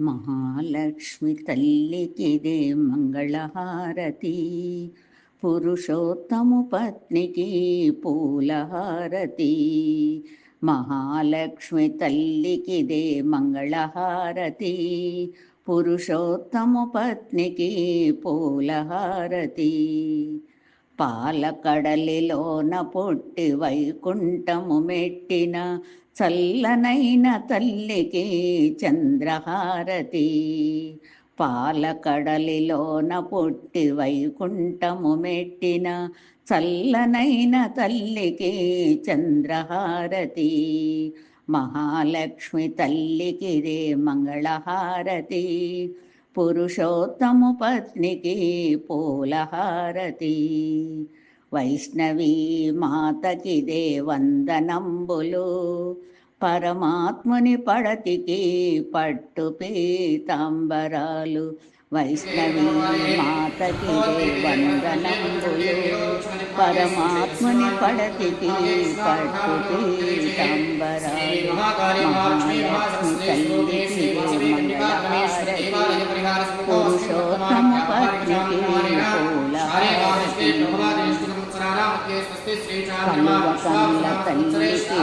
మహాలక్ష్మి తల్లికిదే మంగళహారతి. పురుషోత్తము పత్నికి పూలహారతి. మహాలక్ష్మి తల్లికిదే మంగళహారతి. పురుషోత్తము పత్నికి పూలహారతి. పాలకడలిలోన పొట్టి వైకుంఠము మెట్టిన చల్లనైన తల్లికి చంద్రహారతి. పాలకడలిలోన పొట్టి వైకుంఠము మెట్టిన చల్లనైన తల్లికి చంద్రహారతి. మహాలక్ష్మి తల్లికిరే మంగళహారతి. పురుషోత్తము పత్నికి పూలహారతి. వైష్ణవీ మాతకిదే వందనంబులు. పరమాత్ముని పడతికి పట్టు పీతాంబరాలు. వైష్ణవీ మాతకి వందనంబులు. పరమాత్ముని పడతికి పట్టు పీతాంబరాలు. మహాలక్ష్మి తల్లికి మంగళహారతి. పురుషోత్తమ పత్నికి పూలహారతి కమల తల్లికి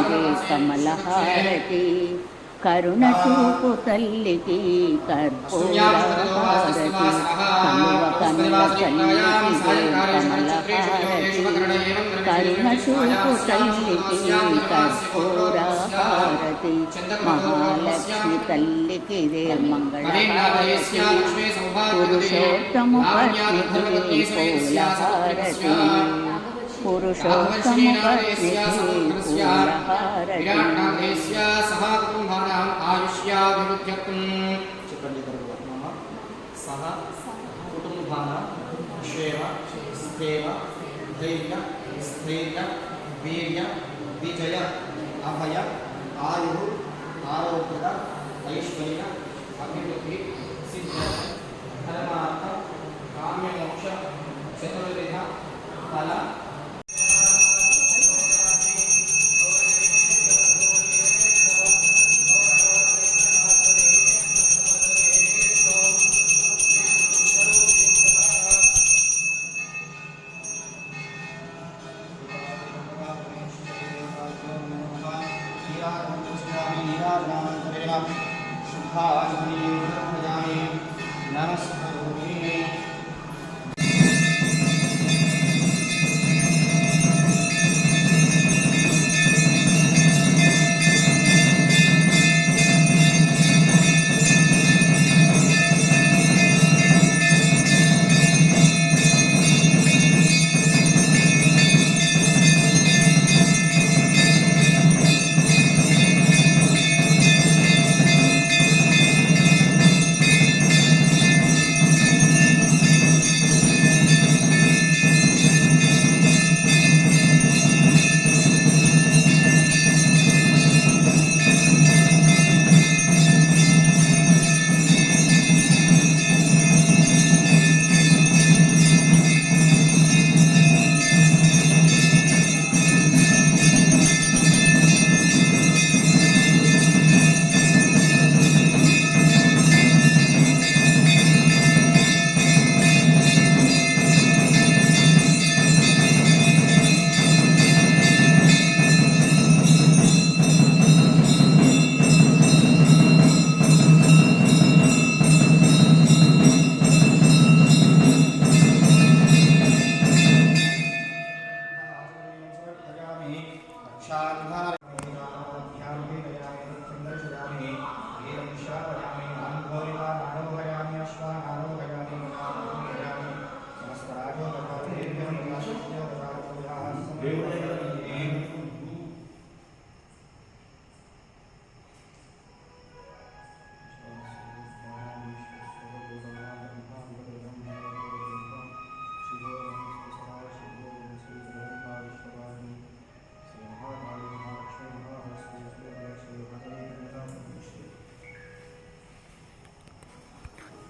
కమలహారతి కరుణ చూపు తల్లికి కర్పూరహారతి కలువ కమల తల్లికి కమలహారతి కరుణ చూపు తల్లికి కర్పూరహారతి మహాలక్ష్మి తల్లికి రే మంగళహారతి పురుషోత్తము పత్నికి పూలహారతి పురుషోత్తమ పత్నికి పూలహారతి సహ కుటుంబానాం ఆయుష్యాభివృద్ధ్యర్థం చెప్పండి మమ సహ కుటుంబాన క్షేమ స్థేమ ధైర్య స్థైర్య వీర్య విజయ అభయ ఆయు ఆరోగ్య ఐశ్వర్య सुखाय नमस्ते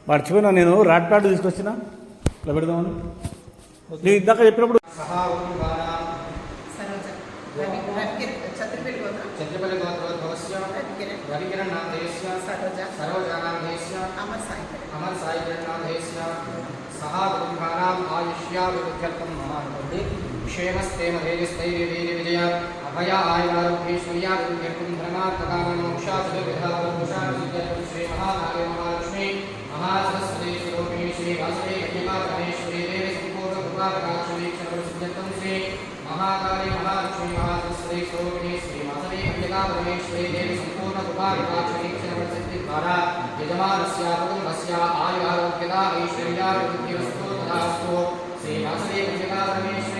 మర్చిపోయినా నేను రాట్ ప్యాడ్ తీసుకొచ్చిన? ఇట్లా పెడదామని. నేను ఇందాక చెప్పినప్పుడు कुलगोत्रोद्भवस्य रविकिरणनाथेस्य सरोजानाथेस्य अमर साई किरणनाथेस्य सहा कुटुम्बानाम् आयुष्याभिवृद्ध्यर्थं ममानुभवति क्षेमस्ते मधेयस्थैर्यवीर्यविजय अभय आयुरारोग्यैश्वर्याभिवृद्ध्यर्थं धर्मात्मकामोक्षा चतुर्विधावरोषाभिवृद्ध्यर्थं श्रीमहाकाले महालक्ष्मी महासरस्वती स्वरूपिणी श्रीवासवे कन्यका परमेश्वरी देवी सम्पूर्णकृपा प्रकाशवीक्षणं सिद्ध्यर्थं श्री మహాకాళి మహాలక్ష్మి మహాశ్రీ శ్రోమిణి శ్రీ మసవే అంబికా పరమేశ్వరి దేవి సంపూర్ణ కృపా ద్వారా యజమానస్య కుటుంబస్య ఆయురారోగ్యత ఐశ్వర్యాభివృద్ధి వస్తు శ్రీ మసవే అంబికా పరమేశ్వరి